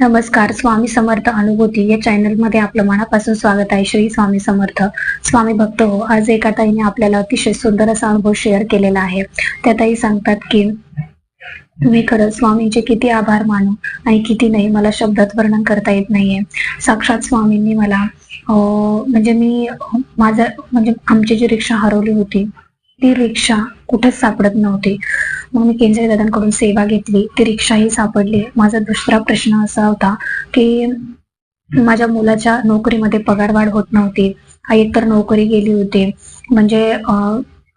नमस्कार स्वामी समर्थ अनुभूती. या चॅनलमध्ये आपलं मनापासून स्वागत आहे. श्री स्वामी समर्थ. स्वामी भक्त हो आज एका ताईने आपल्याला अतिशय सुंदर असा अनुभव शेअर केलेला आहे. त्या ताई सांगतात की मी खरंच स्वामींचे किती आभार मानू आणि किती नाही मला शब्दात वर्णन करता येत नाहीये. साक्षात स्वामींनी मला म्हणजे मी माझं म्हणजे आमची जी रिक्षा हरवली होती ती रिक्षा कुठेच सापडत नव्हती. मग मी केंद्रीय दादांकडून सेवा घेतली. ती रिक्षाही सापडली. माझा दुसरा प्रश्न असा होता की माझ्या मुलाच्या नोकरीमध्ये पगारवाढ होत नव्हती. आई एकतर नोकरी गेली होती. म्हणजे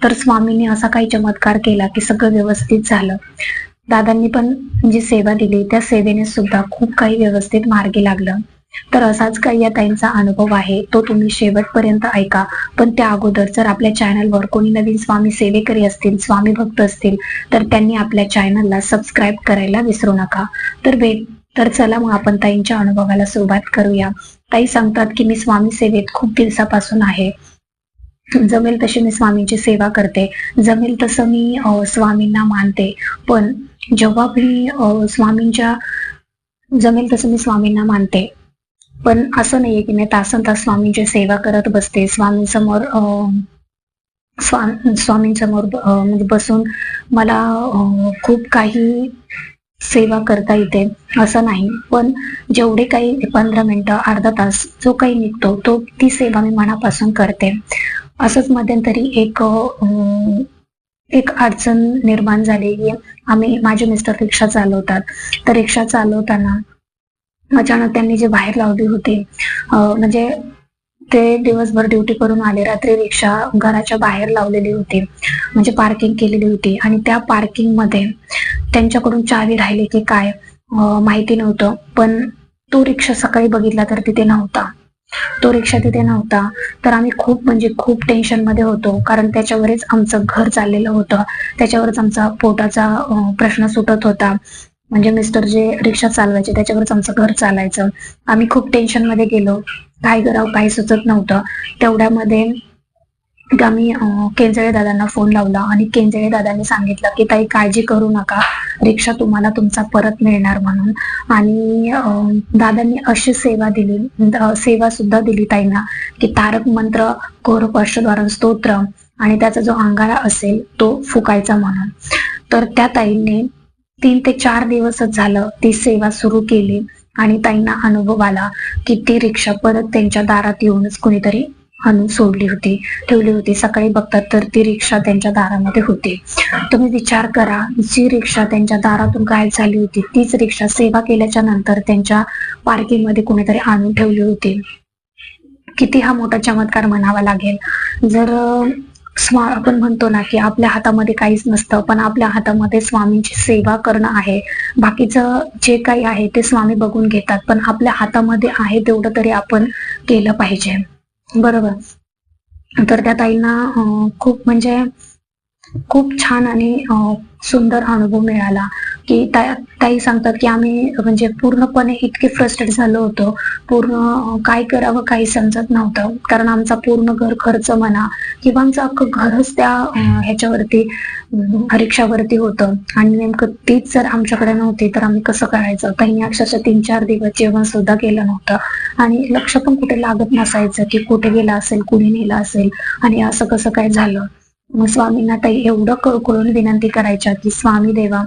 तर स्वामींनी असा काही चमत्कार केला की सगळं व्यवस्थित झालं. दादांनी पण जी सेवा दिली त्या सेवेने सुद्धा खूप काही व्यवस्थित मार्गी लागलं. तर असाच काही या ताईंचा अनुभव आहे. तो तुम्ही शेवटपर्यंत ऐका. पण त्या अगोदर जर आपल्या चॅनलवर कोणी नवीन स्वामी सेवेकरी असतील स्वामी भक्त असतील तर त्यांनी आपल्या चॅनलला सबस्क्राईब करायला विसरू नका. तर भेट तर चला मग आपण ताईंच्या अनुभवाला सुरुवात करूया. ताई सांगतात की मी स्वामी सेवेत खूप दिवसापासून आहे. जमेल तशी मी स्वामींची सेवा करते. जमेल तसं मी स्वामींना मानते. पण जेव्हा मी स्वामींच्या जमेल तसं मी स्वामींना मानते. पण असं नाहीये की मी तासन तास स्वामींची सेवा करत बसते. स्वामींसमोर अं, स्वा स्वामींसमोर म्हणजे बसून मला खूप काही सेवा करता येते. असं नाही. पण जेवढे काही पंधरा मिनिटं अर्धा तास जो काही निघतो तो ती सेवा मी मनापासून करते. असंच मध्यंतरी एक एक अडचण निर्माण झाली की आम्ही माझे मिस्टर रिक्षा चालवतात. तर रिक्षा चालवताना अचानक त्यांनी जे बाहेर लावली होती म्हणजे ते दिवसभर ड्युटी करून आले रात्री रिक्षा घराच्या बाहेर लावलेली होती म्हणजे पार्किंग केलेली होती आणि त्या पार्किंगमध्ये त्यांच्याकडून चावी राहिली की काय माहिती नव्हतं. पण तो रिक्षा सकाळी बघितला तर तिथे नव्हता. तो रिक्षा तिथे नव्हता. तर आम्ही खूप म्हणजे खूप टेन्शनमध्ये होतो कारण त्याच्यावरच आमचं घर चाललेलं होतं. त्याच्यावरच आमचा पोटाचा प्रश्न सुटत होता. म्हणजे मिस्टर जे रिक्षा चालवायचे त्याच्यावरच आमचं घर चालायचं. आम्ही खूप टेन्शनमध्ये गेलो. काय करावं काही सुचत नव्हतं. तेवढ्यामध्ये आम्ही केंजळे दादांना फोन लावला आणि केंजळे दादांनी सांगितलं की ताई काळजी करू नका. रिक्षा तुम्हाला तुमचा परत मिळणार म्हणून. आणि दादांनी अशी सेवा दिली सेवा सुद्धा दिली ताईंना की तारक मंत्र घोरपश्चद्वारण स्तोत्र आणि त्याचा जो अंगारा असेल तो फुकायचा म्हणून. तर त्या ताईंनी तीन ते चार दिवसच झालं ती सेवा सुरू केली आणि ताईंना अनुभव आला की ती रिक्षा परत त्यांच्या दारात येऊनच कोणीतरी आणून सोडली होती ठेवली होती. सकाळी बघतात तर ती रिक्षा त्यांच्या दारामध्ये होती. तुम्ही विचार करा जी रिक्षा त्यांच्या दारातून गायब झाली होती तीच रिक्षा सेवा केल्याच्यानंतर त्यांच्या पार्किंगमध्ये कोणीतरी आणून ठेवली होती. किती हा मोठा चमत्कार म्हणावा लागेल. जर स्वा आपण म्हणतो ना की आपल्या हातामध्ये काहीच नसतं पण आपल्या हातामध्ये स्वामींची सेवा करणं आहे. बाकीचं जे काही आहे ते स्वामी बघून घेतात पण आपल्या हातामध्ये आहे तेवढं तरी आपण केलं पाहिजे. बरोबर? तर त्या ताईंना खूप म्हणजे खूप छान आणि सुंदर अनुभव मिळाला. की ताई सांगतात की आम्ही म्हणजे पूर्णपणे इतके फ्रस्ट्रेट झालो होतो. पूर्ण काय करावं काही समजत नव्हतं. कारण आमचा पूर्ण घर खर्च म्हणा किंवा आमचं अख्खं घरच त्या ह्याच्यावरती परीक्षावरती रिक्षावरती होतं. आणि नेमकं तीच जर आमच्याकडे नव्हती तर आम्ही कसं करायचं? काही अक्षरशः तीन चार दिवस जेवण सुद्धा केलं नव्हतं. आणि लक्ष पण कुठे लागत नसायचं की कुठे गेला असेल कुणी नेलं असेल आणि असं कसं काय झालं? मग स्वामींना ताई एवढं कळकळून विनंती करायच्या की स्वामी देवा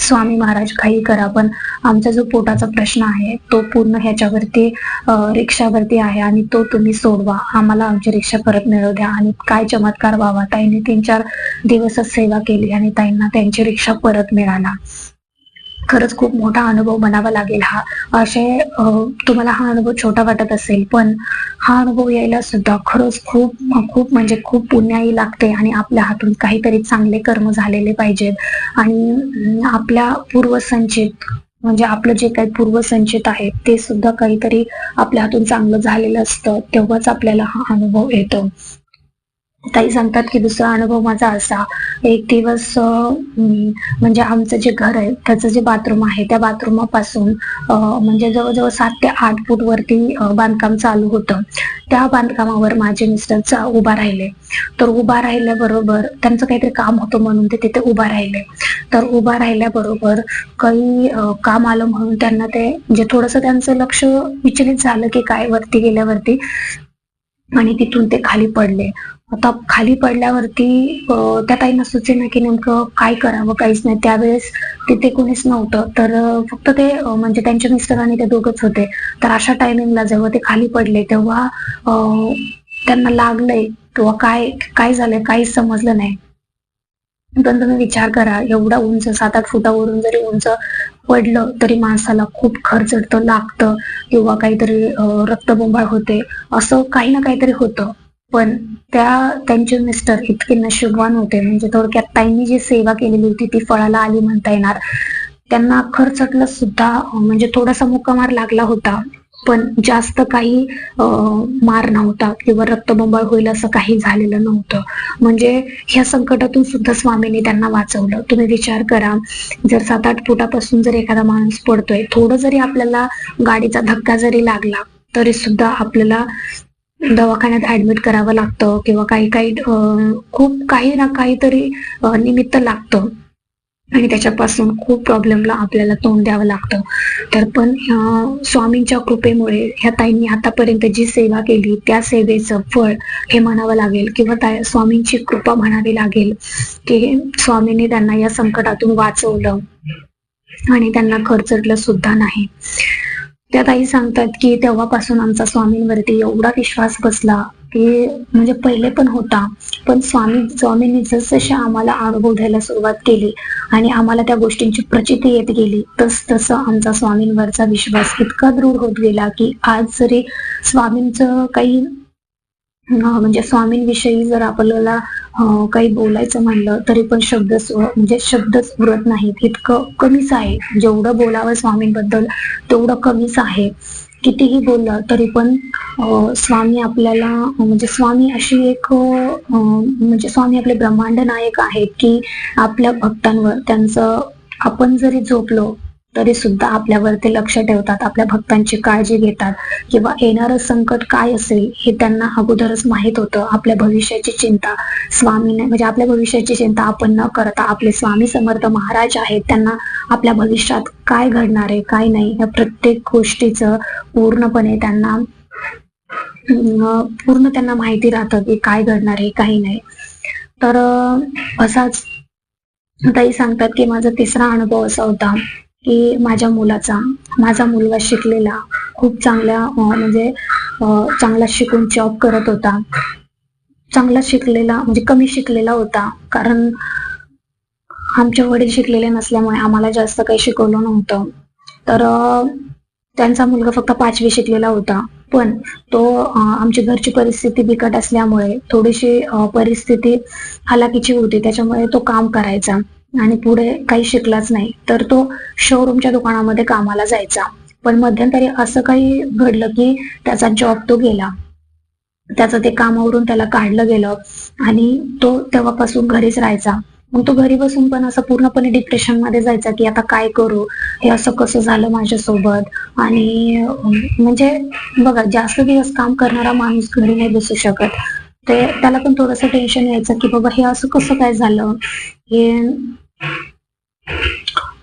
स्वामी महाराज काही करा. पण आमचा जो पोटाचा प्रश्न आहे तो पूर्ण ह्याच्यावरती रिक्षावरती आहे आणि तो तुम्ही सोडवा. आम्हाला आमची रिक्षा परत मिळवू द्या. आणि काय चमत्कार व्हावा ताईने तीन चार दिवसच सेवा केली आणि ताईंना त्यांची रिक्षा परत मिळाला. खरंच खूप मोठा अनुभव म्हणावा लागेल हा. असे तुम्हाला हा अनुभव छोटा वाटत असेल पण हा अनुभव यायला सुद्धा खरंच खूप खूप म्हणजे खूप पुण्याही लागते आणि आपल्या हातून काहीतरी चांगले कर्म झालेले पाहिजेत. आणि आपल्या पूर्वसंचित म्हणजे आपलं जे काही पूर्वसंचित आहे ते सुद्धा काहीतरी आपल्या हातून चांगलं झालेलं असतं तेव्हाच आपल्याला हा अनुभव येतो. ताई सांगतात की दुसरा अनुभव माझा असा एक दिवस म्हणजे आमचं जे घर आहे त्याचं जे बाथरूम आहे त्या बाथरूमापासून म्हणजे जवळजवळ सात ते आठ फूट वरती बांधकाम चालू होतं. त्या बांधकामावर माझे मिस्टर चा- उभा राहिले. तर उभा राहिल्याबरोबर त्यांचं काहीतरी काम होतं म्हणून ते तिथे उभा राहिले. तर उभा राहिल्याबरोबर काही काम आलं म्हणून त्यांना ते म्हणजे थोडंसं त्यांचं लक्ष विचलित झालं की काय वरती गेल्यावरती आणि तिथून ते खाली पडले. आता खाली पडल्यावरती त्या ताईंना सुचेना की नेमकं काय करावं काहीच नाही. त्यावेळेस तिथे कोणीच नव्हतं. तर फक्त ते म्हणजे त्यांच्या मिस्टरांनी ते दोघच होते. तर अशा टायमिंगला जेव्हा ते खाली पडले तेव्हा त्यांना लागलंय किंवा काय काय झालंय काहीच समजलं नाही. पण तुम्ही विचार करा एवढा उंच सात आठ फुटावरून जरी उंच पडलं तरी माणसाला खूप खरचटतं लागतं किंवा काहीतरी रक्तबोंबाळ होते. असं काही ना काहीतरी होतं. पण त्या त्यांचे मिस्टर इतके नशिबवान होते. म्हणजे थोडक्यात ताईंनी जी सेवा केलेली होती ती फळाला आली म्हणता येणार. त्यांना खरचटलं सुद्धा म्हणजे थोडासा मुक्कामार लागला होता. पण जास्त काही मार नव्हता किंवा रक्तबंबाळ होईल असं काही झालेलं नव्हतं. म्हणजे ह्या संकटातून सुद्धा स्वामींनी त्यांना वाचवलं. तुम्ही विचार करा जर सात आठ फुटापासून जर एखादा माणूस पडतोय थोडं जरी आपल्याला गाडीचा धक्का जरी लागला तरी सुद्धा आपल्याला दवाखान्यात ऍडमिट करावं लागतं किंवा काही काही खूप काही ना काहीतरी निमित्त लागतं. आणि त्याच्यापासून खूप प्रॉब्लेमला आपल्याला तोंड द्यावं लागतं. तर पण स्वामींच्या कृपेमुळे ह्या ताईंनी आतापर्यंत जी सेवा केली त्या सेवेचं फळ हे म्हणावं लागेल किंवा त्या स्वामींची कृपा म्हणावी लागेल की स्वामींनी त्यांना या संकटातून वाचवलं. आणि त्यांना खर्चटलं सुद्धा नाही. त्या ताई सांगतात की तेव्हापासून आमचा स्वामींवरती एवढा विश्वास बसला की म्हणजे पहिले पण होता पण स्वामी स्वामींनी जसजसे आम्हाला अनुभव द्यायला सुरुवात केली आणि आम्हाला त्या गोष्टींची प्रचिती येत गेली तस तसं आमचा स्वामींवरचा विश्वास इतका दृढ होत गेला की आज जरी स्वामींचं काही म्हणजे स्वामींविषयी जर आपल्याला काही बोलायचं म्हणलं तरी पण शब्द म्हणजे शब्दच उरत नाहीत. इतकं कमीच आहे. जेवढं बोलावं स्वामींबद्दल तेवढं कमीच आहे. कितीही बोललं तरी पण स्वामी आपल्याला म्हणजे स्वामी अशी एक म्हणजे स्वामी आपले ब्रह्मांड नायक आहेत की आपल्या भक्तांवर त्यांचं आपण जरी झोपलो तरी सुद्धा आपल्यावरती लक्ष ठेवतात आपल्या भक्तांची काळजी घेतात. किंवा येणारं संकट काय असेल हे त्यांना अगोदरच माहीत होतं. आपल्या भविष्याची चिंता स्वामीने म्हणजे आपल्या भविष्याची चिंता आपण न करता आपले स्वामी समर्थ महाराज आहेत त्यांना आपल्या भविष्यात काय घडणार आहे काय नाही या प्रत्येक गोष्टीचं पूर्णपणे त्यांना पूर्ण त्यांना माहिती राहतं की काय घडणार आहे काही नाही. तर असाच ताई सांगतात की माझा तिसरा अनुभव असा होता. की माझ्या मुलाचा माझा मुलगा शिकलेला खूप चांगल्या म्हणजे चांगला शिकून जॉब करत होता. चांगला शिकलेला म्हणजे कमी शिकलेला होता. कारण आमचे वडील शिकलेले नसल्यामुळे आम्हाला जास्त काही शिकवलं नव्हतं. तर त्यांचा मुलगा फक्त पाचवी शिकलेला होता. पण तो आमची घरची परिस्थिती बिकट असल्यामुळे थोडीशी परिस्थिती हालाकीची होती. त्याच्यामुळे तो काम करायचा. आणि पुढे काही शिकलाच नाही तर तो शोरूमच्या दुकानामध्ये कामाला जायचा. पण मध्यंतरी असं काही घडलं की त्याचा जॉब तो गेला. त्याचं ते कामावरून त्याला काढलं गेलं आणि तो तेव्हापासून घरीच राहायचा. मग तो घरी बसून पण असं पूर्णपणे डिप्रेशनमध्ये जायचा की आता काय करू? हे असं कसं झालं माझ्यासोबत? आणि म्हणजे बघा जास्त दिवस काम करणारा माणूस घरी नाही बसू शकत. ते त्याला पण थोडस टेन्शन यायचं की बाबा हे असं कसं काय झालं? हे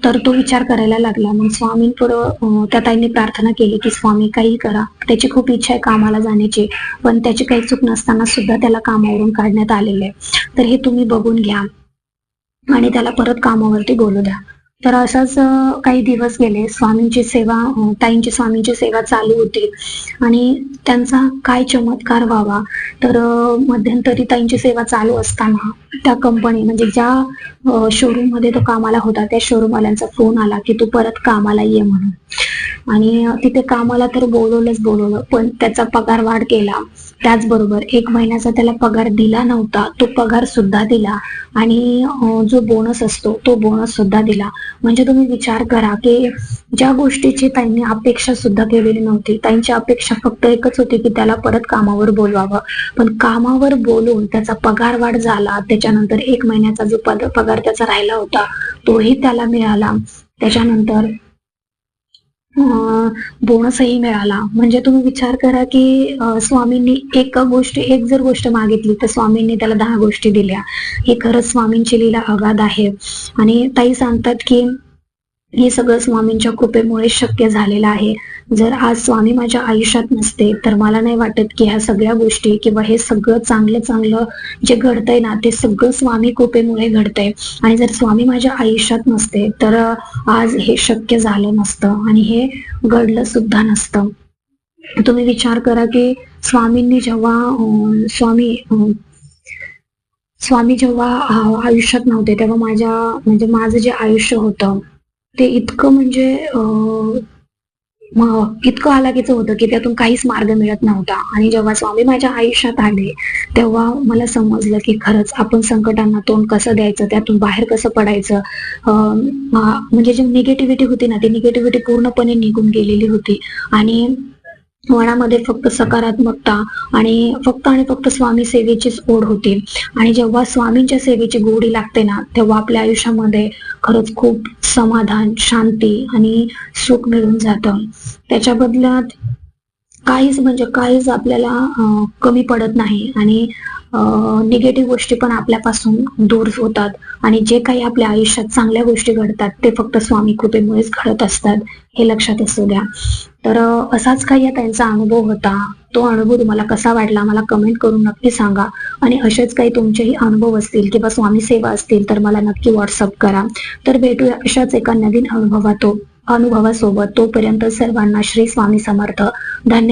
तर तो विचार करायला लागला. मग स्वामींपुढं त्या ताईंनी प्रार्थना केली की स्वामी काही करा. त्याची खूप इच्छा आहे कामाला जाण्याची पण त्याची काही चूक नसताना सुद्धा त्याला कामावरून काढण्यात आलेले आहे. तर हे तुम्ही बघून घ्या आणि त्याला परत कामावरती बोलू द्या. तर असाच काही दिवस गेले. स्वामींची सेवा ताईंची स्वामींची सेवा चालू होती. आणि त्यांचा काय चमत्कार व्हावा? तर मध्यंतरी ताईंची सेवा चालू असताना त्या कंपनी म्हणजे ज्या शोरूममध्ये तो कामाला होता त्या शोरूम वाल्यांचा फोन आला की तू परत कामाला ये म्हणून. आणि तिथे कामाला तर बोलवलंच बोलवलं पण त्याचा पगार वाढ केला. त्याचबरोबर एक महिन्याचा त्याला पगार दिला नव्हता तो पगार सुद्धा दिला. आणि जो बोनस असतो तो बोनस सुद्धा दिला. म्हणजे तुम्ही विचार करा की ज्या गोष्टीची त्यांनी अपेक्षा सुद्धा केलेली नव्हती त्यांची अपेक्षा फक्त एकच होती की त्याला परत कामावर बोलवावं. पण कामावर बोलून त्याचा पगार वाढ झाला त्याच्यानंतर एक महिन्याचा जो पद- पगार त्याचा राहिला होता तोही त्याला मिळाला. त्याच्यानंतर बोनसही मिळाला. म्हणजे तुम्ही विचार करा की स्वामींनी एक गोष्ट एक जर गोष्ट मागितली तर स्वामींनी त्याला दहा गोष्टी दिल्या. हे खरंच स्वामींची लीला अगाध आहे. आणि ताई सांगतात की हे सगळं स्वामींच्या कृपेमुळे शक्य झालेलं आहे. जर आज स्वामी माझ्या आयुष्यात नसते तर मला नाही वाटत की ह्या सगळ्या गोष्टी किंवा हे सगळं चांगलं चांगलं जे घडतंय ना ते सगळं स्वामी कृपेमुळे घडतंय. आणि जर स्वामी माझ्या आयुष्यात नसते तर आज हे शक्य झालं नसतं आणि हे घडलं सुद्धा नसतं. तुम्ही विचार करा की स्वामींनी जेव्हा स्वामी स्वामी जेव्हा आयुष्यात नव्हते तेव्हा माझ्या म्हणजे माझं जे आयुष्य होतं ते इतकं म्हणजे इतकं हालाकीचं होतं की त्यातून काहीच मार्ग मिळत नव्हता. आणि जेव्हा स्वामी माझ्या आयुष्यात आले तेव्हा मला समजलं की खरंच आपण संकटांना तोंड कसं द्यायचं त्यातून बाहेर कसं पडायचं. म्हणजे जी निगेटिव्हिटी होती ना ती निगेटिव्हिटी पूर्णपणे निघून गेलेली होती. आणि मनामध्ये फक्त सकारात्मकता आणि फक्त आणि फक्त स्वामी सेवेचीच ओढ होती. आणि जेव्हा स्वामींच्या सेवेची गोडी लागते ना तेव्हा आपल्या आयुष्यामध्ये खरंच खूप समाधान शांती आणि सुख मिळून जातं. त्याच्या बदल्यात काहीच म्हणजे काहीच आपल्याला कमी पडत नाही. आणि निगेटिव्ह गोष्टी पण आपल्यापासून दूर होतात. आणि जे काही आपल्या आयुष्यात चांगल्या गोष्टी घडतात ते फक्त स्वामी कृपेमुळेच घडत असतात हे लक्षात असू द्या. तर असाच काही त्यांचा अनुभव होता. तो अनुभव तुम्हाला कसा वाटला मला कमेंट करून नक्की सांगा. आणि असेच काही तुमचेही अनुभव असतील किंवा स्वामी सेवा असतील तर मला नक्की व्हॉट्सअप करा. तर भेटूया अशाच एका नवीन अनुभवातो अनुभवासोबत. तोपर्यंत सर्वांना श्री स्वामी समर्थ. धन्यवाद.